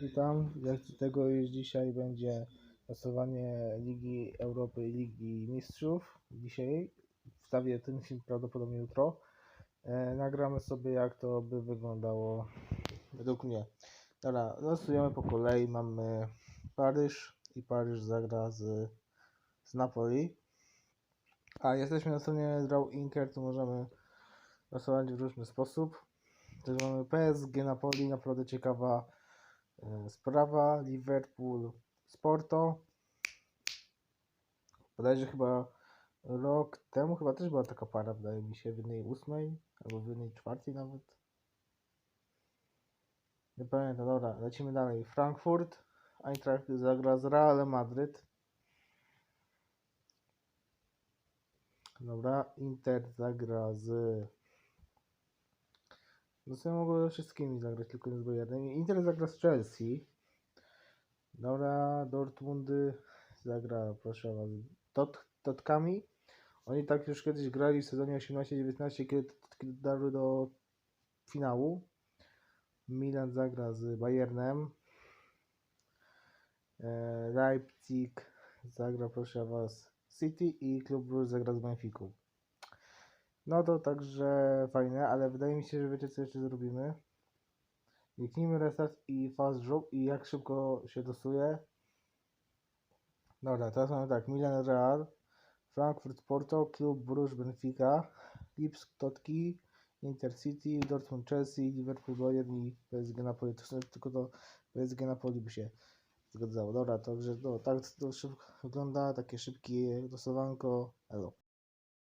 Witam. Jak do tego już dzisiaj będzie losowanie Ligi Europy i Ligi Mistrzów. Dzisiaj wstawię ten film prawdopodobnie jutro. E, nagramy sobie jak to by wyglądało według mnie. Dobra, losujemy po kolei. Mamy Paryż i Paryż zagra z, z Napoli. A jesteśmy na stronie Draw Inker, to możemy losować w różny sposób. Też mamy PSG Napoli, naprawdę ciekawa sprawa. Liverpool Sporto. Bodajże chyba rok temu chyba też była taka para, wydaje mi się, w jednej ósmej albo w jednej czwartej nawet. Nie pamiętam, dobra, lecimy dalej. Frankfurt, Eintracht zagra z Realem Madryt. Dobra, Inter zagra z... No sobie mogę ze wszystkimi zagrać, tylko nie z Bayernem. Inter zagra z Chelsea. Dobra, Dortmundy zagra, proszę was, tot, Totkami. Oni tak już kiedyś grali w sezonie 18-19, kiedy, kiedy dotarły do finału. Milan zagra z Bayernem. E, Leipzig zagra, proszę was, City i Klub Brugge zagra z Benficą. No to także fajne, ale wydaje mi się, że wiecie co jeszcze zrobimy. Kliknijmy restart i fast draw i jak szybko się dosuje. Dobra, teraz mamy tak, Milan Real, Frankfurt Porto, Klub Bruges Benfica, Lipsk Totki, Intercity, Dortmund Chelsea, Liverpool Bayern i PSG Napoli. To tylko to PSG Napoli by się zgadzało. Dobra, także no, tak to szybko wygląda, takie szybkie losowanko. Elo.